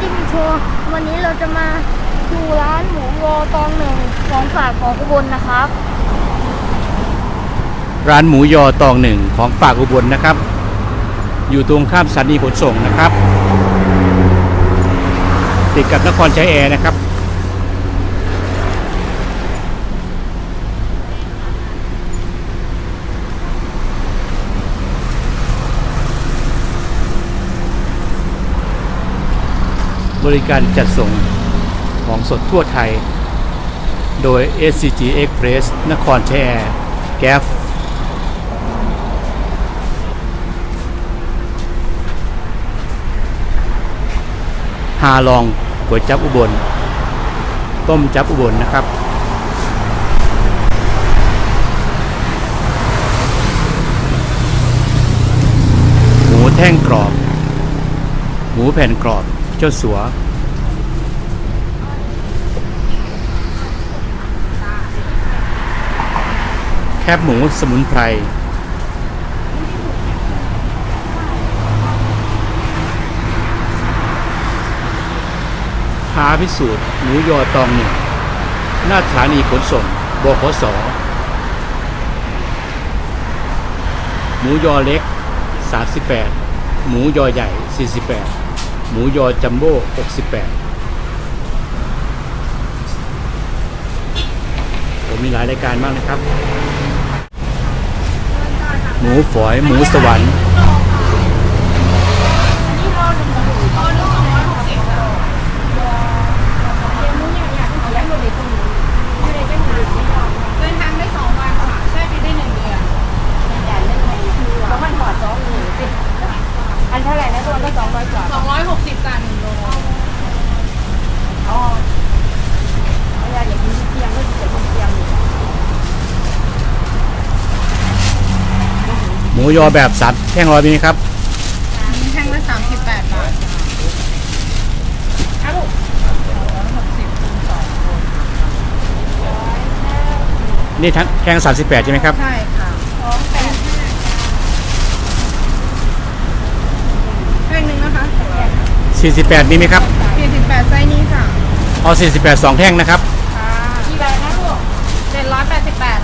จิ้มโชว์วันนี้เราจะมาดูร้านหมูยอตองหนึ่งของฝากของอุบลนะครับ ร้านหมูยอตองหนึ่งของฝากอุบลนะครับ อยู่ตรงข้ามสถานีขนส่งนะครับ ติดกับนครชัยแอร์นะครับ บริการจัดส่งของสดทั่วไทย โดย SCG Express นครชัยแอร์แก๊ฟฮาลองก๋วยจับอุบล ต้มจับอุบลนะครับหมูแท่งกรอบ หมูแผ่นกรอบ เจ้าสัว แคบหมูสมุนไพรพาพิสูจน์หมูยอตองหนึ่งหน้าสถานีขนส่งบขสหมูยอเล็ก 38 หมูยอใหญ่ 48 หมูยอจัมโบ้68 ผมมีหลายรายการมากนะครับ หมูฝอยหมูสวรรค์ เดินทางได้สองวันค่ะแช่ไปได้หนึ่งเดือน อัน เท่าไหร่นะตัวละสองร้อยกว่าสองร้อยหกสิบจานหนึ่งโลอ๋อเอาอย่าอย่ากินเที่ยงไม่กินแต่เที่ยงอยู่หมูยอแบบสับแท่งร้อยมีไหมครับแท่งละสามสิบแปดบาทครับลูกหกสิบคูณสองนี่ทั้งแท่ง38ใช่ไหมครับ ใช่ 48 มีไหมครับ 48ไซส์นี้ค่ะเอา 48 2 แท่งนะครับ ค่ะกี่ใบนะลูก788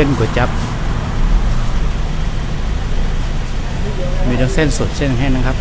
ส้นก๋วยจับ มีทั้งเส้นสดเส้นแห้งนะครับ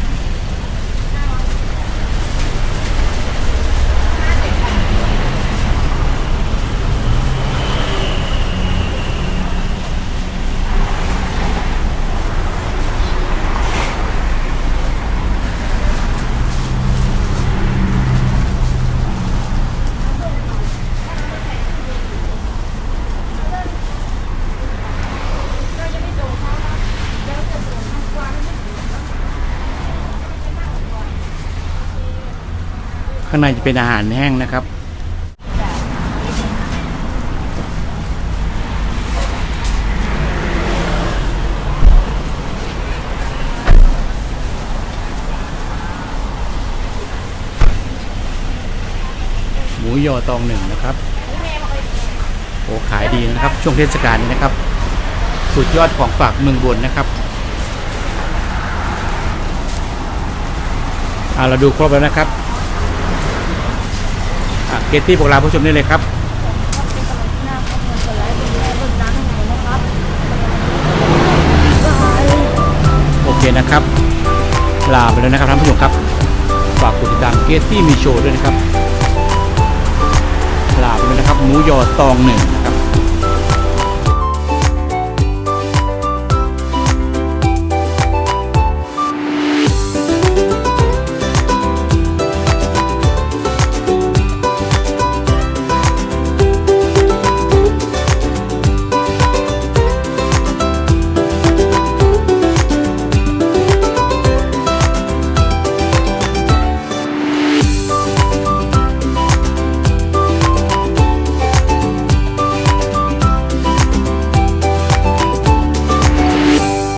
ข้างในจะเป็นอาหารแห้งนะครับ หมูยอตองหนึ่งนะครับโอ้ขายดีนะครับ ช่วงเทศกาลนี้นะครับ สุดยอดของฝากเมืองบนนะครับเอาเราดูครบแล้วนะครับ เกตตี้พวกเราผู้ชมได้เลยครับโอเคนะครับ ลาไปแล้วนะครับท่านผู้ชมครับ ฝากกดติดตามเกตตี้มีโชว์ด้วยนะครับ ลาไปแล้วนะครับหมูยอตองหนึ่ง